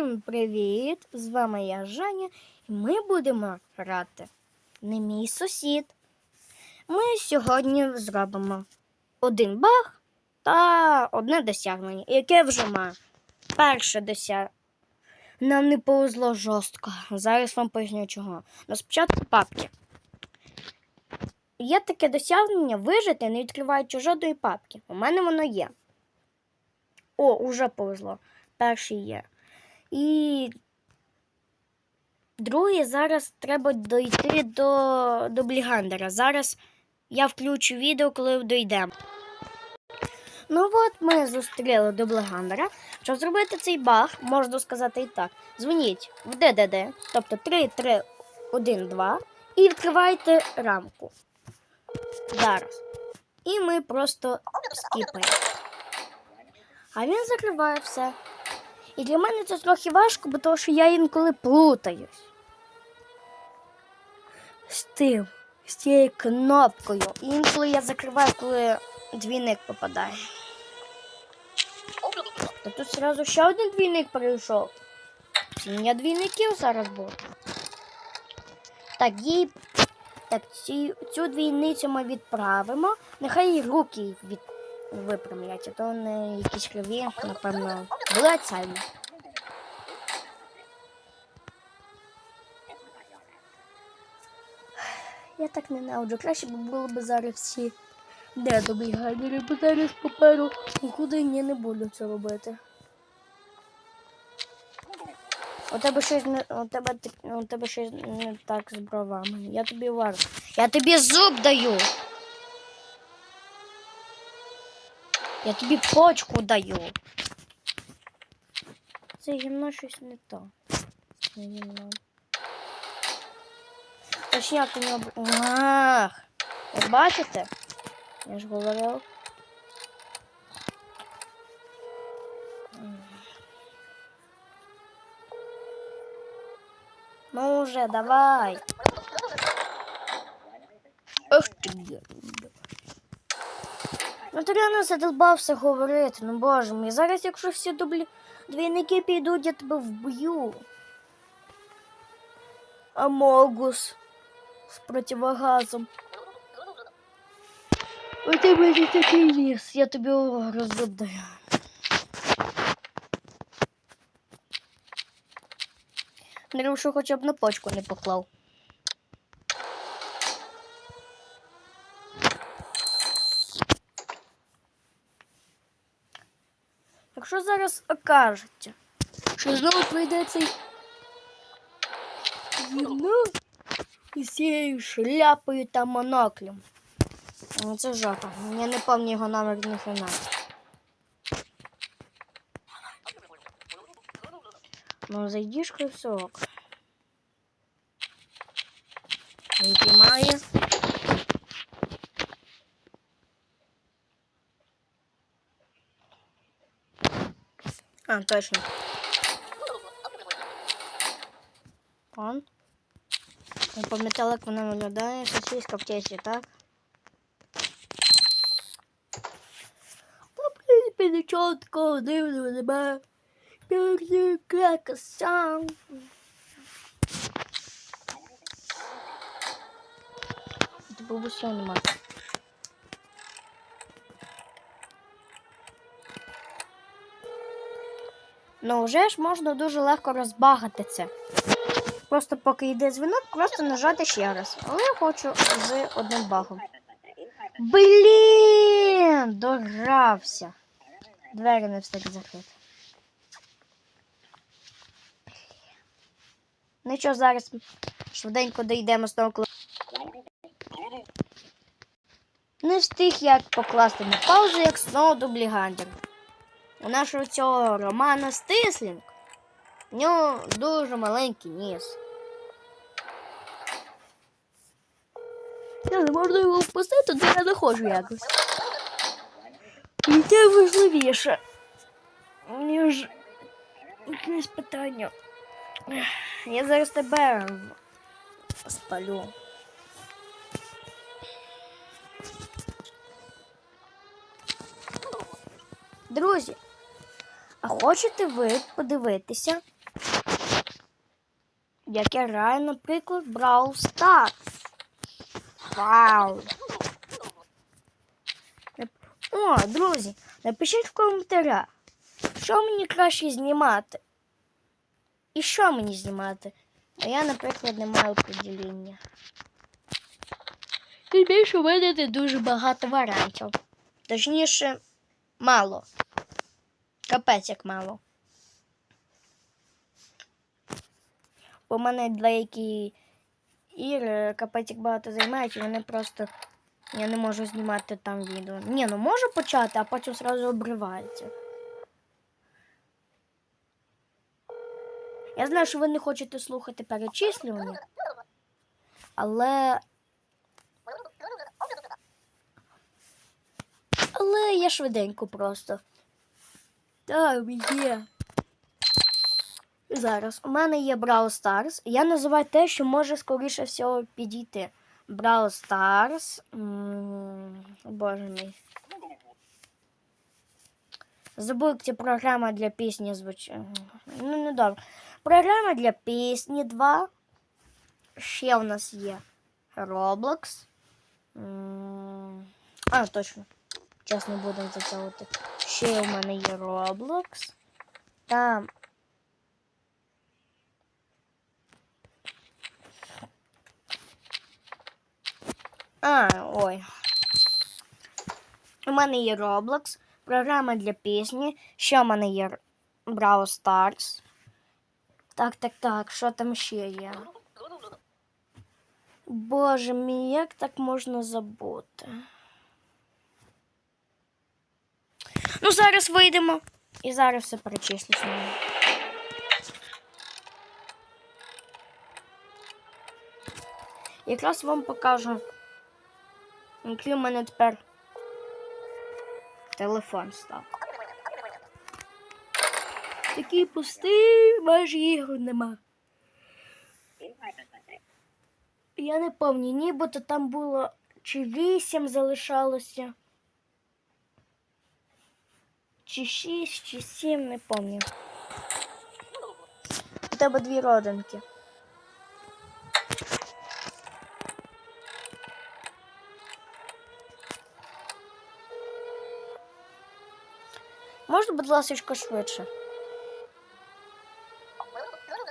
Всім привіт! З вами я Женя, і ми будемо грати не мій сусід. Ми сьогодні зробимо один баг та одне досягнення, яке вже маю. Перше досягнення. Нам не повезло жорстко. Зараз вам поясню чого. На спочатку папки. Є таке досягнення вижити, не відкриваючи жодної папки. У мене воно є. О, уже повезло. Перший є. І другий зараз треба дойти до, до Блігандера. Зараз я включу відео, коли дійдемо. Ну от ми зустріли до Блігандера. Щоб зробити цей баг, можна сказати і так. Дзвоніть в ДДД, тобто 3, 3, 1, 2, і відкривайте рамку. Зараз. І ми просто скіпаємо. А він закриває все. І для мене це трохи важко, бо тому що я інколи плутаюсь. З тим, з цією кнопкою. І інколи я закриваю, коли двійник попадає. Та тут одразу ще один двійник перейшов. Сім'я двійників зараз буде. Так, їй. Так, цю, цю двійницю ми відправимо. Нехай і руки від... випрямлять, а то вони якісь криві, напевно, були цельні. Я так ненавиджу. Краще б було б зараз всі де добрі гайдери, бо зараз паперу нікуди ні не буду це робити. У тебе щось не у тебе у тебе щось не так з бровами. Я тобі варю. Я тобі зуб даю. Я тобі почку даю. Це гімно щось не то. Це гімно. Ось як у нього. Ах! Ви бачите? Я ж говорив. Ну уже, давай. Ах герда. Ну ти реально задолбався говорити, ну боже мій. Зараз, якщо всі дублі двійники підуть, я тебе вб'ю. Амогус з противогазом. У тебе такий ліс, я тобі роздаю. Не що хоча б на почку не поклав. Якщо зараз окажеться, що знову прийде цей гімно із цією шляпою та моноклем. Ну, це жопа. Я не пам'ятаю його номер ніхрена. Ну, зайдиш і все ок. Він піймає. А, точно. Он. Я пам'ятала, як вона виглядає. Сосиска в тесті, так? Та, в принципі, нічого такого дивного немає. Перекрака сам. Це бабуся немає. Ну, вже ж можна дуже легко розбагати це. Просто поки йде дзвінок, просто нажати ще раз. Але я хочу з одним багом. Блін! Догрався. Двері не встиг закрити. Ну що, зараз швиденько дійдемо з того. Не встиг як покласти на паузу, як знову дублігандер. У нашого цього Романа Стислінг. У нього дуже маленький ніс. Я не можу його впустити, то я хочу якось. Це важливіше, ніж якесь питання. Я зараз тебе спалю. Друзі, а хочете ви подивитися як я граю, наприклад, Brawl Stars. Вау! О, друзі, напишіть в коментарях, що мені краще знімати. І що мені знімати? А я, наприклад, не маю подіління. Тим більше у мене не дуже багато варіантів. Точніше, мало. Капець як мало. Бо в мене деякі ігри капець як багато займають, і вони просто. Я не можу знімати там відео. Ні, ну можу почати, а потім одразу обривається. Я знаю, що ви не хочете слухати перечислювання, але. Але я швиденько просто. Так, є. Зараз. У мене є Brawl Stars. Я називаю те, що може скоріше всього підійти. Brawl Stars. М, Боже мій. Ця програма для пісні звучить. Ну, не добре. Програма для пісні 2. Ще у нас є Roblox. М, А, точно. Час не будемо затягувати. Ще у мене є Roblox. Там. А, ой. У мене є Roblox, програма для пісні. Ще у мене є Brawl Stars. Так, так, так, що там ще є? Боже мій, як так можна забути? Ну, зараз вийдемо і зараз все перечислю. Якраз вам покажу, який у мене тепер телефон став. Такий пустий, майже ігор нема. Я не пам'ятаю, нібито там було чи вісім залишалося. Чи шість, чи сім, не пам'ятаю. У тебе дві родинки. Можна, будь ласка, швидше?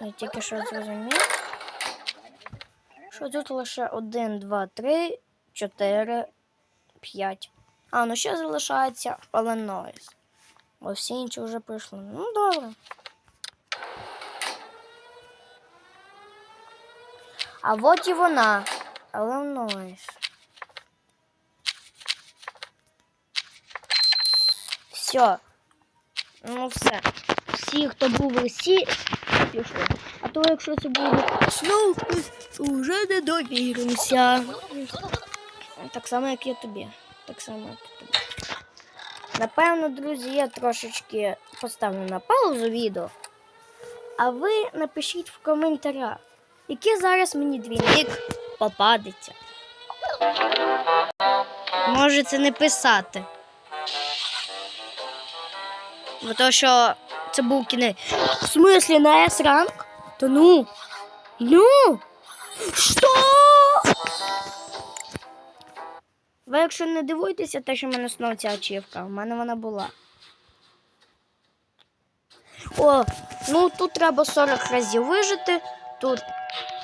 Я тільки що зрозумів. Що тут лише один, два, три, чотири, п'ять. А, ну ще залишається Illinois. Бо всі інші вже прийшли. Ну, добре. А от і вона. Illinois. Все. Ну все. Всі, хто був в Росії, пішли. А то якщо це буде знов хтось, вже не довірився. Так само, як я тобі. Так само, як і тобі. Напевно, друзі, я трошечки поставлю на паузу відео. А ви напишіть в коментарях, який зараз мені двійник попадеться. Можете не писати. Бо то, що це був кінець. В смислі на С ранг? Та ну. Ну. Що? Ви якщо не дивуєтеся, те, що в мене знову ця ачівка, в мене вона була. О, ну тут треба 40 разів вижити. Тут,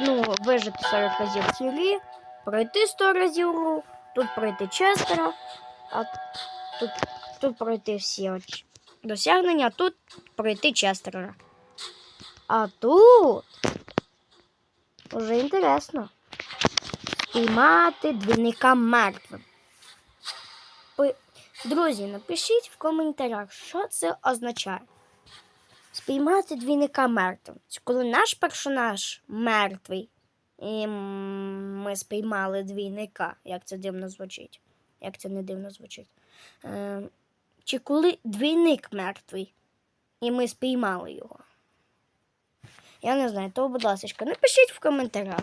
ну, вижити 40 разів в цілі, пройти 100 разів гру, тут пройти честеро, а тут, тут пройти всі досягнення, тут пройти честеро. А тут уже інтересно. Спіймати двійника мертвим. Друзі, напишіть в коментарях, що це означає. Спіймати двійника мертвим. Коли наш персонаж мертвий, і ми спіймали двійника. Як це дивно звучить? Як це не дивно звучить? Е, чи коли двійник мертвий, і ми спіймали його? Я не знаю, то, будь ласка, напишіть в коментарях.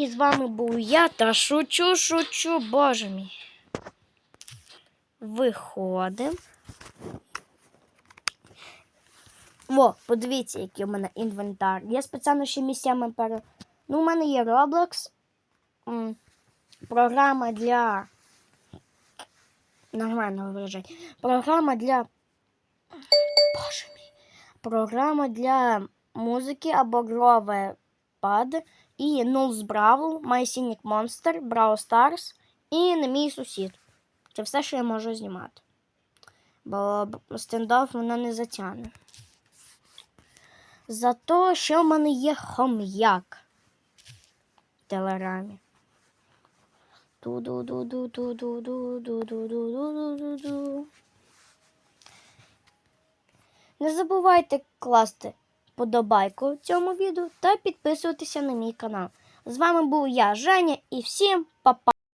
І з вами був я та шучу, шучу, боже мій. Виходимо. Во, подивіться, який у мене інвентар. Я спеціально ще місцями пере. Ну, у мене є Roblox. Програма для. Нормально виражать. Програма для. Боже мій. Програма для музики або Grove Pad і Нулс Бравл, My Scenic Monster, Brawl Stars і не мій сусід. Це все, що я можу знімати. Бо стендов вона не затягне. Зато ще в мене є хом'як в телерамі. Не забувайте класти подобайку цьому відео та підписуватися на мій канал. З вами був я, Женя, і всім па-па!